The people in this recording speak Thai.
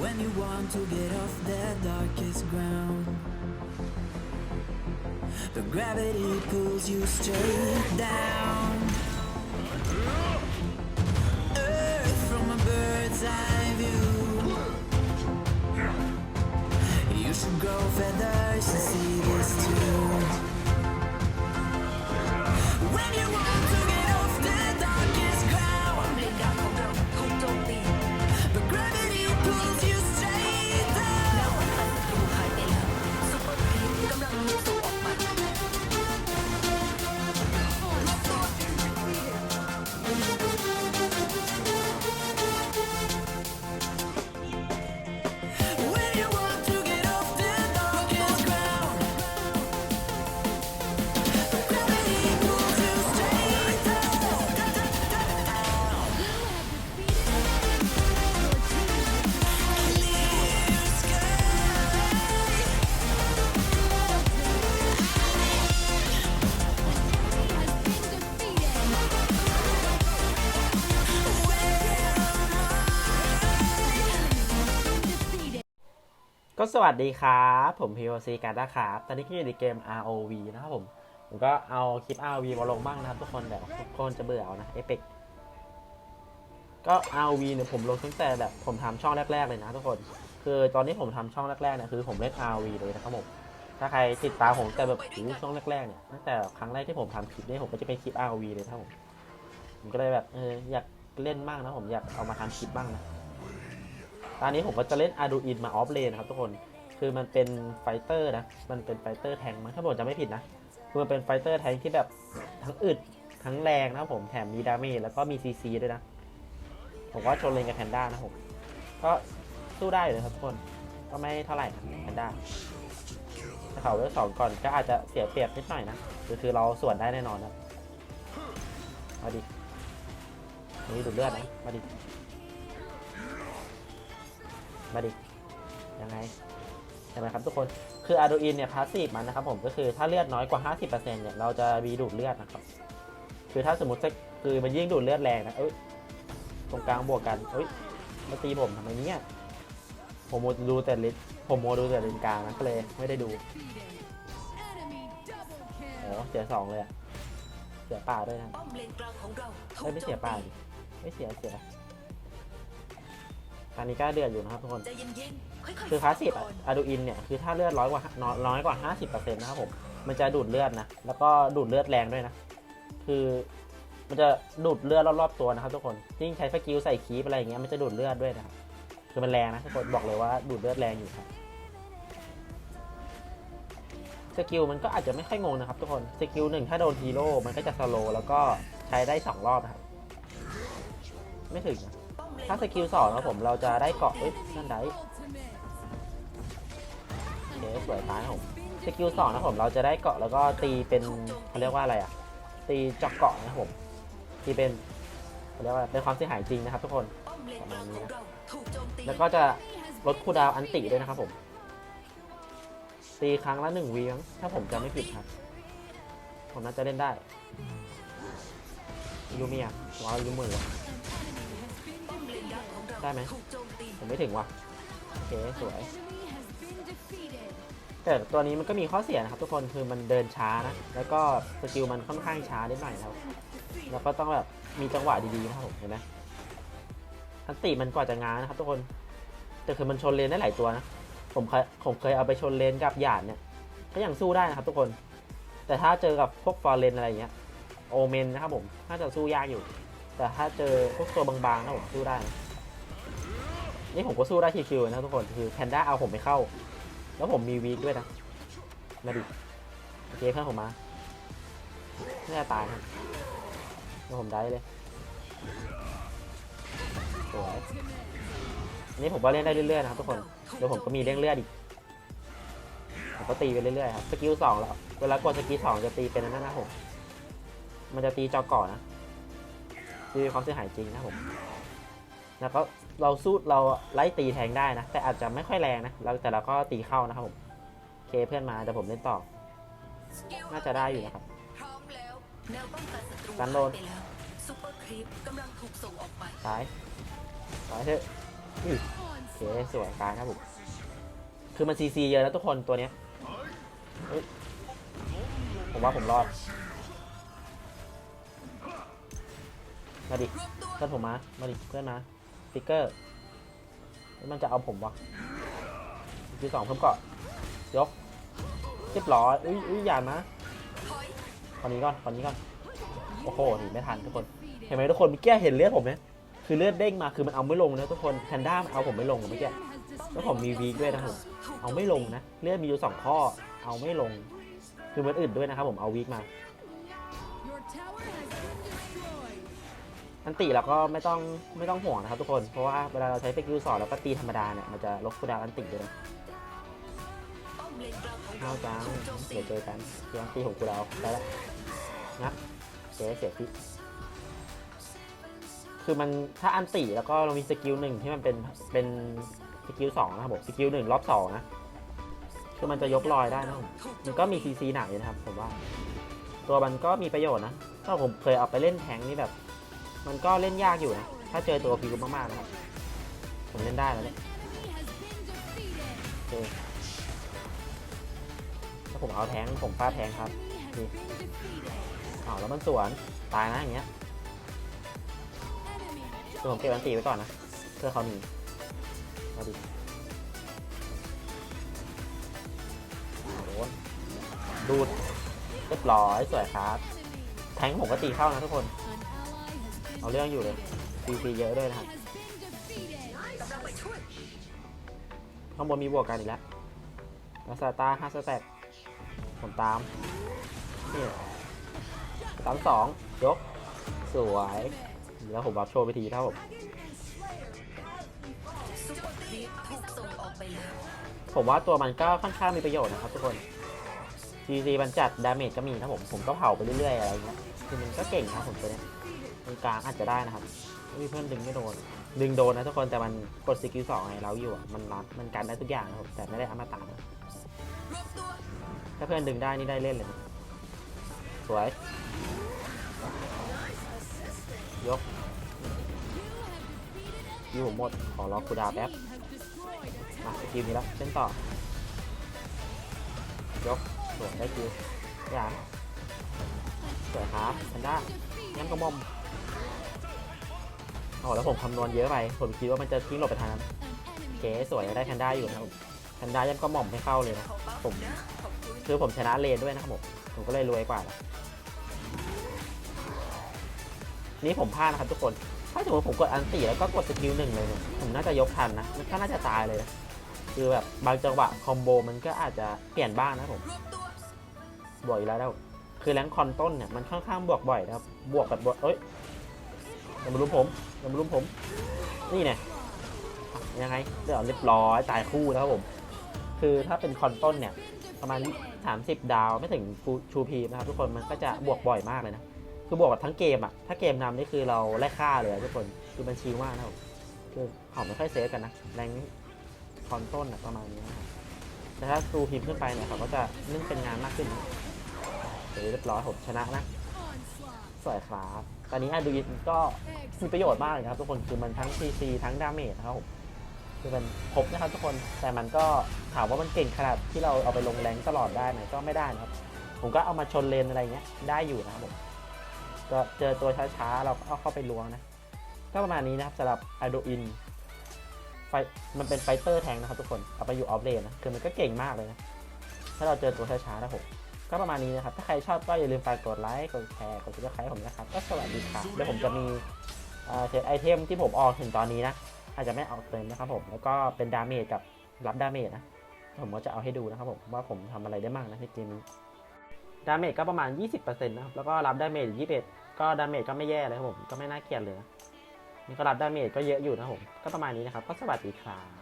When you want to get off the darkest ground, the gravity pulls you straight down. Earth from a bird's eye view. You should grow feathers to see this too. When you want to ก็สวัสดีครับ ผม POC การด้าครับ ตอนนี้ก็อยู่ในเกม ROV นะครับผม ผมก็เอาคลิป ROV มาลงบ้างนะครับทุกคนเดี๋ยวทุกคนจะเบื่อเอานะเอพิกก็ ROV เนี่ยผมลงตั้งแต่แบบผมทำช่องแรก ๆ เลยนะทุกคน คือตอนนี้ผมทำช่องแรกๆเนี่ยคือผมเล่น ROV เลยนะครับผมถ้าใครติดตามผมแต่แบบช่องแรกๆเนี่ยตั้งแต่ครั้งแรกที่ผมทำคลิปเนี่ยผมก็จะเป็นคลิป ROV เลยนะครับผมผมก็เลยแบบเอออยากเล่นบ้างนะผมอยากเอามาทำคลิปบ้างนะ ตอนนี้ผมก็จะเล่น Arduin มาออฟเลนนะครับทุกคน คือมันเป็นไฟเตอร์นะ มันเป็นไฟเตอร์แทงมั้งถ้าผมจำไม่ผิดนะ คือมันเป็นไฟเตอร์แทงที่แบบทั้งอึดทั้งแรงนะผมแถมมีดาเมจแล้วก็มีซีซีด้วยนะ ผมว่าชนเลนกับแพนด้านะผม ก็สู้ได้อยู่เลยครับทุกคน ก็ไม่เท่าไหร่นะแพนด้าเขาเลือกสองก่อนก็อาจจะเสียเปรียบนิดหน่อยนะคือคือเราส่วนได้แน่นอนนะมาดินี่ดูเลือดนะ มาดิ มาดิยังไงใช่ไหมครับทุกคนคือ Arduin เนี่ยพาสซีฟมันนะครับผมก็คือถ้าเลือดน้อยกว่า 50%เนี่ยเราจะมีดูดเลือดนะครับคือถ้าสมมติจะคือมันยิ่งดูดเลือดแรงนะเอ้ยตรงกลางบวกกันเอ้ยมาตีผมทำไมเนี่ยผมโมดูแต่ลินผมโมดูแต่ลินกลางนะก็เลยไม่ได้ดูโอ้เสียสองเลยอะเสียป่าด้วยนะป้อมเลนกลางของเราถูเอ้ยกไม่โจเสียมป่าตีดิไม่เสียเสีย ตอนนี้ก็เดือดอยู่นะครับทุกคนใจเย็นๆค่อยๆคือพาสซีฟก่อนอะดูอินเนี่ยคือถ้าเลือดร้อยกว่าน้อยน้อยกว่า 50%นะครับผมมันจะดูดเลือดนะแล้วก็ดูดเลือดแรงด้วยนะ คือมันจะดูดเลือดรอบๆตัวนะครับทุกคนยิ่งใช้สกิลใส่คีปอะไรอย่างเงี้ยมันจะดูดเลือดด้วยนะครับคือมันแรงนะทุกคนบอกเลยว่าดูดเลือดแรงอยู่ครับสกิลมันก็อาจจะไม่ค่อยงงนะครับทุกคนสกิลหนึ่งถ้าโดนฮีโร่มันก็จะสโลว์แล้วก็ใช้ได้สองรอบนะครับ ไม่ถึงนะป้อมเลน ถ้าสกิลสองนะผมเราจะได้เกาะเอ้ยนั่นได้โอเคสวยตายครับผมสกิลสองนะผมเราจะได้เกาะแล้วก็ตีเป็นเขาเรียกว่าอะไรอะ ตีเจาะเกาะนะผมตีเป็นเขาเรียกว่าเป็นความเสียหายจริงนะครับทุกคนป้อมเลนกลางของเราถูกโจมตีแล้วก็จะลดคูดาวอันติด้วยนะครับผมตีครั้งละหนึ่งวีงถ้าผมจำไม่ผิดครับ ผมน่าจะเล่นได้ยูเมียว้าวยูมือวะ ได้ไหมถูกโจมตีผมไม่ถึงว่ะโอเคสวย แต่ตัวนี้มันก็มีข้อเสียนะครับทุกคนคือมันเดินช้านะ แล้วก็สกิลมันค่อนข้างช้านิดหน่อยนะครับ แล้วก็ต้องแบบมีจังหวะดีๆนะครับผมเห็นไหมทันติมันกว่าจะง้างนะครับทุกคน แต่คือมันชนเลนได้หลายตัวนะ ผมเคยผมเคยเอาไปชนเลนกับหยาดเนี่ย ก็ยังสู้ได้นะครับทุกคน แต่ถ้าเจอกับพวกฟอร์เรนอะไรอย่างเงี้ย โอเมนนะครับผม น่าจะสู้ยากอยู่ แต่ถ้าเจอพวกตัวบางๆนะผมสู้ได้นะ นี่ผมก็สู้ได้ชิวๆนะทุกคนคือแพนด้าเอาผมไม่เข้า แล้วผมมีวีคด้วยนะมาดิโอเคเพื่อนผมมาไม่จะตายครับแล้วผมได้เลยสวยนนี้ผมก็เล่นได้เรื่อยๆนะครับทุกคนเดี๋ยวผมก็มีเร่งเลือดอีกผมก็ตีไปเรื่อยๆครับสกิลสองแล้วเวลากดสกิลสองจะตีเป็นอันนั่นนะผมมันจะตีจอก่อนนะตีความเสียหายจริงนะผมแล้วก็ เราสู้เราไล่ตีแทงได้นะ แต่อาจจะไม่ค่อยแรงนะเราแต่เราก็ตีเข้านะครับผมโอเคเพื่อนมาเดี๋ยวผมเล่นต่อสกิลน่าจะได้อยู่นะครับพร้อมแล้วแนวป้องกันศัตรูกันโดน หายไปแล้วซุปเปอร์ครีปกำลังถูกส่งออกไปซ้ายซ้ายเถอะอื้อเคสวยตายครับผมคือมันซีซีเยอะแล้วทุกคนตัวเนี้ยเฮ้ยผมว่าผมรอดมาดิเพื่อนผมมามาดิเพื่อนมาส ติกเกอร์มันจะเอาผมวะทีสองเพิ่มเกาะยกเรียบร้อยอุ้ยอุ้ยอย่านะตอนนี้ก่อนตอนนี้ก่อนโอ้โหหนีไม่ทันทุกคน เห็นไหมทุกคนเมื่อกี้เห็นเลือดผมไหมคือเลือดเด้งมาคือมันเอาไม่ลงนะทุกคนแพนด้ามันเอาผมไม่ลงอะเมื่อกี้แล้วผมมีวีด้วยนะผมเอาไม่ลงนะเลือดมีอยู่สองข้อเอาไม่ลง คือมันอื่นด้วยนะครับผมเอาวีคมา อันติเราก็ไม่ต้องไม่ต้องห่วงนะครับทุกคน เพราะว่าเวลาเราใช้สกิลสอนแล้วก็ตีธรรมดาเนี่ยมันจะลดคูดาวอันติด้วยนะเอาเราจังเดี๋ยวเจอกันเดี๋ยวอันตีของคูดาวได้แล้วงับเจ๊เสียพิษคือมันถ้าอันติแล้วก็เรามีสกิลหนึ่งที่มันเป็นเป็นสกิลสองนะครับผมสกิลหนึ่งรอบสองนะคือมันจะยกลอยได้นะมันก็มีซีซีหนักอยู่นะครับผมว่า ตัวมันก็มีประโยชน์นะถ้าผมเคยเอาไปเล่นแทงนี่แบบ มันก็เล่นยากอยู่นะ ถ้าเจอตัวพิวมากๆนะครับ ผมเล่นได้แล้วเนี่ย Enemy has been defeated. โอถ้าผมเอาแทงผมฟาดแทงครับ Enemy has been defeated. อ้าวแล้วมันสวน ตายนะอย่างเงี้ยเดี๋ยวผมเก็บอันตีไว้ก่อนนะ เพื่อเขาหนีเอาดิโดนดูดเรียบร้อยสวยครับ แทงผมก็ตีเข้านะทุกคน เอาเรื่องอยู่เลยซีซีเยอะด้วยนะครับ ข้างบนมีบวกกันอีกแล้วแล้วสตาร์ห้าสแต็กผมตาม นี่ตามสองยก สวย แล้วผมบัฟโชว์ไปทีครับผมผมว่าตัวมันก็ค่อนข้างมีประโยชน์นะครับทุกคน GC มันจัดดาเมจก็มีนะผม ผมก็เผาไปเรื่อยๆอะไรเงี้ย คือมันก็เก่งนะครับผมตัวเนี้ย รงกลางอาจจะได้นะครับอุ้ยเพื่อนดึงไม่โดน ดึงโดนนะทุกคนแต่มันกดสกิลสองไงเราอยู่อะมันรับมันกันได้ทุกอย่างนะครับแต่ไม่ได้อมตะนะรวมตัวถ้าเพื่อนดึงได้นี่ได้เล่นเลยนะสวย ยกอยูผมหมด ขอล็อกคูดาแป๊บ team has destroyed a มา tower. คิวนี้แล้วเล่นต่อ ยกสวยได้คิวหยามสวยครับแพนด้า Defeated. ย้ำกระหม่อม อ๋อแล้วผมคำนวณเยอะไป ผมคิดว่ามันจะทิ้งหลบไปทางนั้นเก๋สวยได้แพนด้าอยู่นะครับผมแพนด้าย้ำกระหม่อมไม่เข้าเลยนะผมคือผมชนะเลนด้วยนะครับผมผมก็เลยรวยกว่าละนี่ผมพลาดนะครับทุกคน ถ้าสมมติผมกดอันตีแล้วก็กดสกิลหนึ่งเลยเนี่ยผมน่าจะยกทันนะมันก็น่าจะตายเลยนะคือแบบบางจังหวะคอมโบมันก็อาจจะเปลี่ยนบ้างนะผมบวกอีกแล้วแล้วคือแรงค์คอนต้นเนี่ยมันค่อนข้างบวกบ่อยนะครับบวกแบบบวกเอ้ย อย่ามารุมผมอย่ามารุมผม นี่เนี่ยอะยังไงเดี๋ยวเรียบร้อยตายคู่แล้วครับผม คือถ้าเป็นคอนต้นเนี่ย ประมาณ 30 ดาวไม่ถึงชูพีนะครับทุกคนมันก็จะบวกบ่อยมากเลยนะ คือบวกแบบทั้งเกมอะถ้าเกมนำนี่คือเราไล่ฆ่าเลยทุกคนคือมันชิลมากนะครับคือเขาไม่ค่อยเซฟกันนะแรงคอนต้นอะประมาณนี้นะครับแต่ถ้าซูพีมขึ้นไปเนี่ยเขาก็จะเล่นเป็นงานมากขึ้นเลยเรียบร้อยผมชนะนะสวยครับ ตอนนี้อาดูยินก็มีประโยชน์มากเลยครับทุกคนคือมันทั้ง CC ทั้งดาเมจนะครับผมคือมันครบนะครับทุกคนแต่มันก็ถามว่ามันเก่งขนาดที่เราเอาไปลงแรงตลอดได้ไหมก็ไม่ได้นะครับ ผมก็เอามาชนเลนอะไรเงี้ยได้อยู่นะครับผมก็เจอตัวช้าๆเราก็เอาเข้าไปล้วงนะ ก็ประมาณนี้นะครับสำหรับอาดูอินไฟมันเป็นไฟเตอร์แทงนะครับทุกคน เอาไปอยู่ออฟเลนนะ คือมันก็เก่งมากเลยนะ ถ้าเราเจอตัวช้าๆนะผม ก็ประมาณนี้นะครับ ถ้าใครชอบก็อย่าลืมฝากกดไลค์ กดแชร์ กดติดตามผมนะครับ ก็สวัสดีครับ เดี๋ยวผมจะมีเซตไอเทมที่ผมออกถึงตอนนี้นะ อาจจะไม่ออกเต็มนะครับผม แล้วก็เป็นดาเมจกับรับดาเมจนะ ผมก็จะเอาให้ดูนะครับผมว่าผมทำอะไรได้บ้างนะในเกมนี้ ดาเมจก็ประมาณ 20%นะครับ แล้วก็รับดาเมจ21 ก็ดาเมจก็ไม่แย่เลยครับผม ก็ไม่น่าเกลียดเลยนะนี่ก็รับดาเมจก็เยอะอยู่นะครับผม ก็ประมาณนี้นะครับ ก็สวัสดีครับ